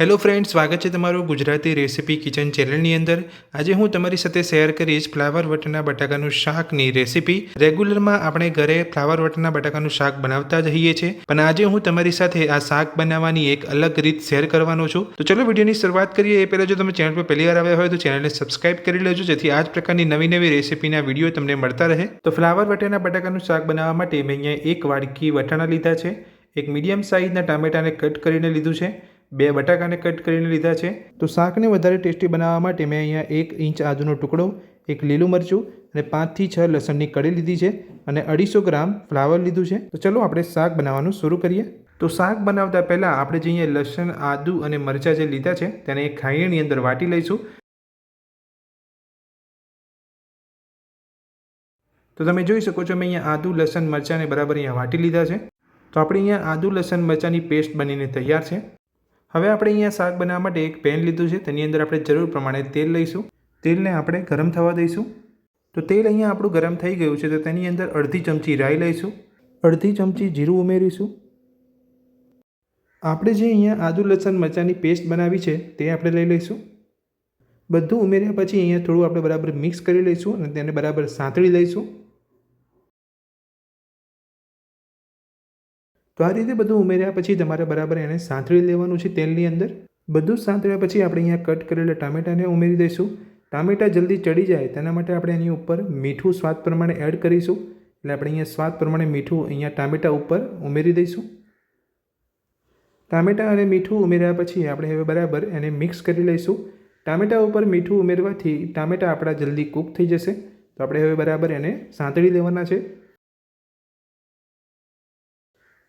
Hello friend સ્વાગત છે તમારું ગુજરાતી રેસિપી કિચન ચેનલની અંદર. આજે હું તમારી સાથે શેર કરીશ ફ્લાવર વટના બટાકાનું શાકની રેસિપી. રેગ્યુલરમાં આપણે ઘરે ફ્લાવર વટના બટાકાનું શાક બનાવતા જ રહીએ છીએ. પણ આજે હું તમારી સાથે આ શાક બનાવવાની એક અલગ રીત શેર કરવાનો છું. તો ચલો વિડીયોની શરૂઆત કરીએ. એ પહેલાં જો તમે ચેનલ પર પહેલી વાર આવ્યા હોય તો ચેનલને સબસ્ક્રાઇબ કરી લેજો, જેથી આ જ પ્રકારની નવી નવી રેસિપીના વીડિયો તમને મળતા રહે. તો ફ્લાવર વટેના બટાકાનું શાક બનાવવા માટે મેં અહીંયા એક વાડકી વટાણા લીધા છે, એક મીડિયમ સાઇઝના ટામેટાને કટ કરીને લીધું છે બે બટાકાને કટ કરીને લીધા છે. તો શાકને વધારે ટેસ્ટી બનાવવા માટે મેં અહીંયા એક ઇંચ આદુનો ટુકડો, એક લીલું મરચું અને પાંચથી છ લસણની કડી લીધી છે અને અઢીસો ગ્રામ ફ્લાવર લીધું છે. તો ચલો આપણે શાક બનાવવાનું શરૂ કરીએ. તો શાક બનાવતા પહેલાં આપણે જે અહીંયા લસણ, આદુ અને મરચાં જે લીધા છે તેને એક ખાણીની અંદર વાટી લઈશું. તો તમે જોઈ શકો છો મેં અહીંયા આદુ, લસણ, મરચાંને બરાબર અહીંયા વાટી લીધા છે. તો આપણે અહીંયા આદુ, લસણ, મરચાંની પેસ્ટ બનીને તૈયાર છે. હવે આપણે અહીંયા શાક બનાવવા માટે એક પેન લીધું છે. તેની અંદર આપણે જરૂર પ્રમાણે તેલ લઈશું. તેલને આપણે ગરમ થવા દઈશું. તો તેલ અહીંયા આપણું ગરમ થઈ ગયું છે, તો તેની અંદર અડધી ચમચી રાઈ લઈશું. અડધી ચમચી જીરું ઉમેરીશું. આપણે જે અહીંયા આદુ, લસણ, મરચાંની પેસ્ટ બનાવી છે, તે આપણે લઈ લઈશું. બધું ઉમેર્યા પછી અહીંયા થોડું આપણે બરાબર મિક્સ કરી લઈશું અને તેને બરાબર સાંતળી લઈશું. તો આ રીતે બધું ઉમેર્યા પછી તમારે બરાબર એને સાંતળી લેવાનું છે તેલની અંદર. બધું સાંતળ્યા પછી આપણે અહીંયા કટ કરેલા ટામેટાને ઉમેરી દઈશું. ટામેટા જલ્દી ચડી જાય તેના માટે આપણે એની ઉપર મીઠું સ્વાદ પ્રમાણે એડ કરીશું. એટલે આપણે અહીંયા સ્વાદ પ્રમાણે મીઠું અહીંયા ટામેટા ઉપર ઉમેરી દઈશું. ટામેટાં અને મીઠું ઉમેર્યા પછી આપણે હવે બરાબર એને મિક્સ કરી લઈશું. ટામેટા ઉપર મીઠું ઉમેરવાથી ટામેટા આપણા જલ્દી કૂક થઈ જશે. તો આપણે હવે બરાબર એને સાંતળી લેવાના છે.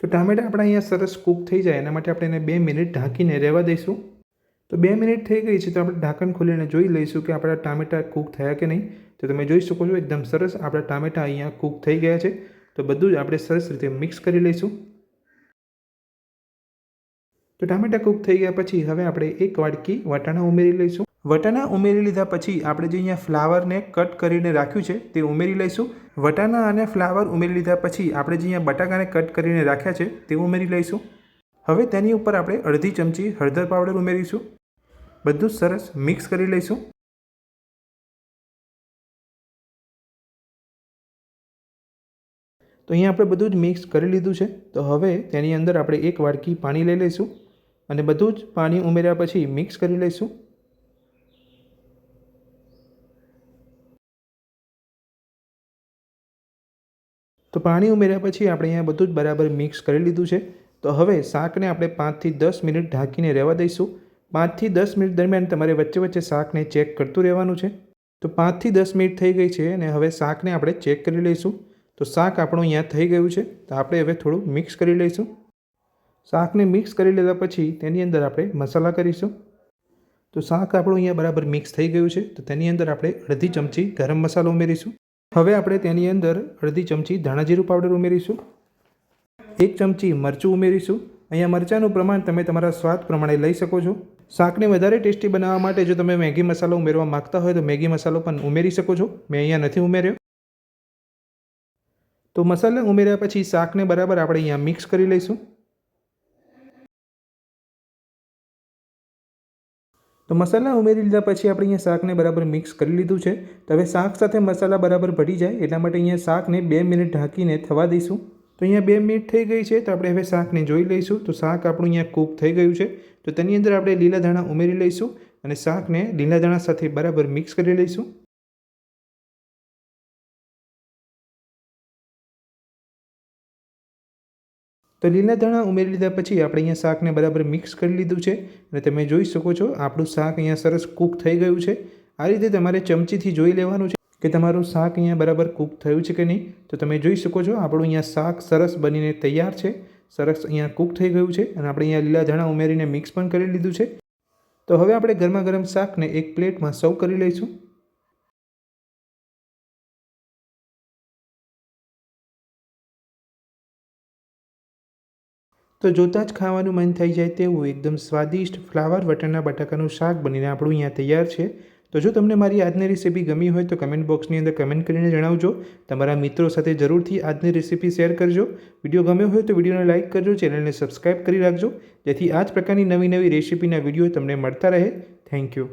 તો ટામેટા આપણા અહીંયા સરસ કૂક થઈ જાય, એના માટે આપણે એને બે મિનિટ ઢાંકીને રહેવા દઈશું. તો બે મિનિટ થઈ ગઈ છે, તો આપણે ઢાંકણ ખોલીને જોઈ લઈશું કે આપણા ટામેટા કૂક થયા કે નહીં. તો તમે જોઈ શકો છો, એકદમ સરસ આપણા ટામેટા અહીંયા કૂક થઈ ગયા છે. તો બધું જ આપણે સરસ રીતે મિક્સ કરી લઈશું. તો ટામેટા કૂક થઈ ગયા પછી હવે આપણે એક વાડકી વટાણા ઉમેરી લઈશું. વટાણા ઉમેરી લીધા પછી આપણે જે અહીંયા ફ્લાવરને કટ કરીને રાખ્યું છે તે ઉમેરી લઈશું. વટાણા અને ફ્લાવર ઉમેરી લીધા પછી આપણે જે અહીંયા બટાકાને કટ કરીને રાખ્યા છે તે ઉમેરી લઈશું. હવે તેની ઉપર આપણે અડધી ચમચી હળદર પાવડર ઉમેરીશું. બધું સરસ મિક્સ કરી લઈશું. તો અહીંયા આપણે બધું જ મિક્સ કરી લીધું છે. તો હવે તેની અંદર આપણે એક વાડકી પાણી લઈ લઈશું અને બધું જ પાણી ઉમેર્યા પછી મિક્સ કરી લઈશું. તો પાણી ઉમેર્યા પછી આપણે અહીંયા બધું જ બરાબર મિક્સ કરી લીધું છે. તો હવે શાકને આપણે પાંચથી દસ મિનિટ ઢાંકીને રહેવા દઈશું. પાંચથી દસ મિનિટ દરમિયાન તમારે વચ્ચે વચ્ચે શાકને ચેક કરતું રહેવાનું છે. તો પાંચથી દસ મિનિટ થઈ ગઈ છે અને હવે શાકને આપણે ચેક કરી લઈશું. તો શાક આપણું અહીંયા થઈ ગયું છે. તો આપણે હવે થોડું મિક્સ કરી લઈશું. શાકને મિક્સ કરી લીધા પછી તેની અંદર આપણે મસાલા કરીશું. તો શાક આપણું અહીંયા બરાબર મિક્સ થઈ ગયું છે. તો તેની અંદર આપણે અડધી ચમચી ગરમ મસાલો ઉમેરીશું. હવે આપણે તેની અંદર અડધી ચમચી ધાણાજીરું પાવડર ઉમેરીશું. એક ચમચી મરચું ઉમેરીશું. અહીંયા મરચાંનું પ્રમાણ તમે તમારા સ્વાદ પ્રમાણે લઈ શકો છો. શાકને વધારે ટેસ્ટી બનાવવા માટે જો તમે મેગી મસાલો ઉમેરવા માગતા હોય તો મેગી મસાલો પણ ઉમેરી શકો છો. મેં અહીંયા નથી ઉમેર્યો. તો મસાલા ઉમેર્યા પછી શાકને બરાબર આપણે અહીંયા મિક્સ કરી લઈશું. તો મસાલા ઉમેરી લીધા પછી આપણે અહીંયા શાકને બરાબર મિક્સ કરી લીધું છે. તો હવે શાક સાથે મસાલા બરાબર ભળી જાય એટલા માટે અહીંયા શાકને બે મિનિટ ઢાંકીને થવા દઈશું. તો અહીંયા બે મિનિટ થઈ ગઈ છે તો આપણે હવે શાકને જોઈ લઈશું. તો શાક આપણું અહીંયા કૂક થઈ ગયું છે. તો તેની અંદર આપણે લીલા ધાણા ઉમેરી લઈશું અને શાકને લીલા ધાણા સાથે બરાબર મિક્સ કરી લઈશું. તો લીલા ધાણા ઉમેરી લીધા પછી આપણે અહીંયા શાકને બરાબર મિક્સ કરી લીધું છે અને તમે જોઈ શકો છો આપણું શાક અહીંયા સરસ કૂક થઈ ગયું છે. આ રીતે તમારે ચમચીથી જોઈ લેવાનું છે કે તમારું શાક અહીંયા બરાબર કૂક થયું છે કે નહીં. તો તમે જોઈ શકો છો આપણું અહીંયા શાક સરસ બનીને તૈયાર છે. સરસ અહીંયા કૂક થઈ ગયું છે અને આપણે અહીંયા લીલા ધાણા ઉમેરીને મિક્સ પણ કરી લીધું છે. તો હવે આપણે ગરમા ગરમ શાકને એક પ્લેટમાં સર્વ કરી લઈશું. તો જોતાં જ ખાવાનું મન થઈ જાય તેવું એકદમ સ્વાદિષ્ટ ફ્લાવર વટાણા બટાકાનું શાક બનીને આપણું અહીંયા તૈયાર છે. તો જો તમને મારી આજની રેસીપી ગમી હોય તો કમેન્ટ બોક્સની અંદર કમેન્ટ કરીને જણાવજો. તમારા મિત્રો સાથે જરૂરથી આજની રેસીપી શેર કરજો. વીડિયો ગમ્યો હોય તો વિડીયોને લાઇક કરજો, ચેનલને સબસ્ક્રાઈબ કરી રાખજો. જેથી આ જ પ્રકારની નવી નવી રેસીપીના વીડિયો તમને મળતા રહે. Thank you.